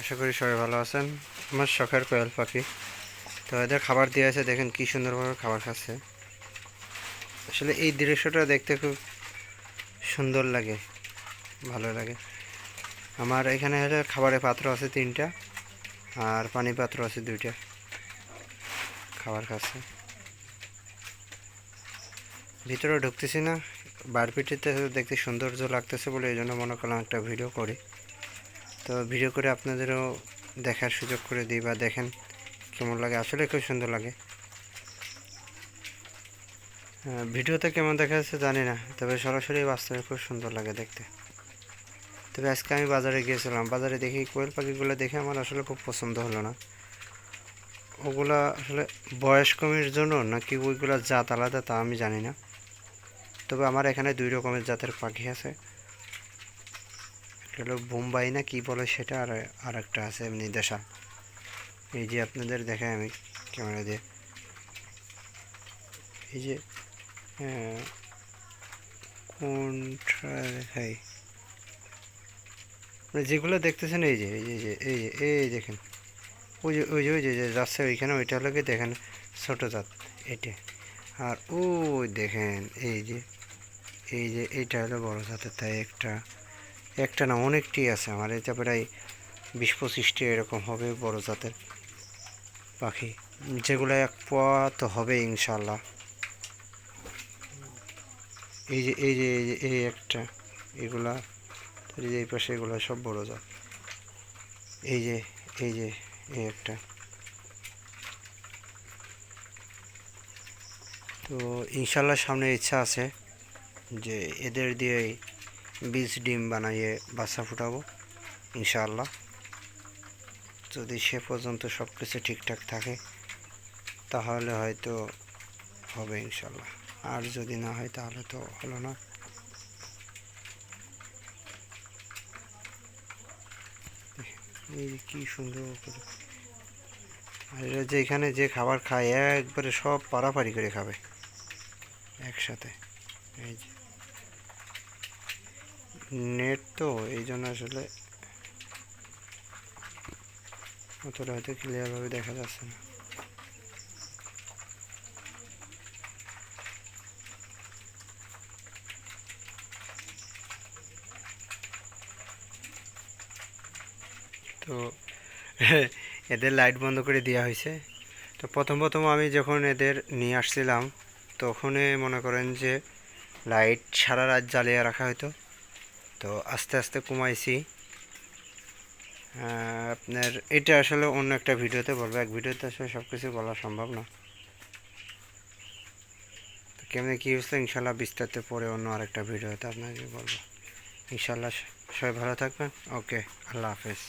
আশা করি সবাই ভালো আছেন। আমার শখের কোয়েল পাখি। তো এদের খাবার দিয়ে আছে দেখেন কি সুন্দরভাবে খাবার খাচ্ছে। আসলে এই দৃশ্যটা দেখতে খুব সুন্দর লাগে, ভালো লাগে। আমার এখানে হলে খাবারের পাত্র আছে তিনটা, আর পানি পাত্র আছে দুইটা। খাবার খাচ্ছে। ভিতরে ঢুকতেছি না, বারপিটিতে দেখতে সৌন্দর্য লাগতেছে বলে এই জন্য মনে করলাম একটা ভিডিও করি। তো ভিডিও করে আপনাদেরও দেখার সুযোগ করে দিই বা দেখেন কেমন লাগে। আসলে খুব সুন্দর লাগে। ভিডিওতে কেমন দেখা যাচ্ছে জানি না, তবে সরাসরি বাস্তবে খুব সুন্দর লাগে দেখতে। তবে আজকে আমি বাজারে গিয়েছিলাম। বাজারে দেখি কোয়েল পাখিগুলো দেখে আমার আসলে খুব পছন্দ হলো না। ওগুলা আসলে বয়স কমের জন্য নাকি ওইগুলা জাত আলাদা তা আমি জানি না। তবে আমার এখানে দুই রকমের জাতের পাখি আছে। হলো বোম্বাই না কি বলে সেটা আর আর একটা আছে এমনি দেশা। এই যে আপনাদের দেখাই আমি ক্যামেরা দিয়ে। এই যে কোনটা দেখাই? মানে যেগুলো দেখতেছেন এই যে এই যে এই যে, এই দেখেন। ওই যে ওই যে ওই যে যাচ্ছে ওইখানে ওইটা হলো কি দেখেন, ছোটো জাত, এটা। আর ওই দেখেন, এই যে এই যে এইটা হলো বড় জাতের, তাই একটা একটা না অনেকটি আছে আমার, এটা প্রায় বিশ পঁচিশটি এরকম হবে বড় জাতের পাখি, যেগুলো এক পোয়া তো হবে ইনশাল্লাহ এই যে এই যে, এই একটা, এগুলা, এই যে এই পাশে এগুলো সব বড় জাত। এই যে এই যে, এই একটা। তো ইনশাল্লাহ সামনে ইচ্ছা আছে যে এদের দিয়ে বীজ ডিম বানাইয়ে বাচ্চা ফুটাবো, ইনশাআল্লাহ। যদি সে পর্যন্ত সব কিছু ঠিকঠাক থাকে, তাহলে হয়তো হবে ইনশাল্লাহ আর যদি না হয়, তাহলে তো হলো না। এই কি সুন্দর আর যে এখানে যে খাবার খায় একবারে সব পারাপারি করে খাবে। একসাথে। এই যে। নেট তো, এই জন্য আসলে অতটা হয়তো ক্লিয়ারভাবে দেখা যাচ্ছে না। তো এদের লাইট বন্ধ করে দেওয়া হয়েছে। তো প্রথম প্রথম আমি যখন এদের নিয়ে আসছিলাম, তখনই মনে করেন যে লাইট সারা রাত জ্বালিয়ে রাখা হতো তো আস্তে আস্তে কমাইছি। আপনার এটা আসলে অন্য একটা ভিডিওতে বলব। এক ভিডিওতে আসলে সব কিছু বলা সম্ভব না। তো কেমনি কী হচ্ছে ইনশাল্লাহ বিস্তারিত পরে অন্য আরেকটা ভিডিওতে আপনাকে বলব। ইনশাল্লাহ সবাই ভালো থাকবেন। ওকে, আল্লাহ হাফেজ।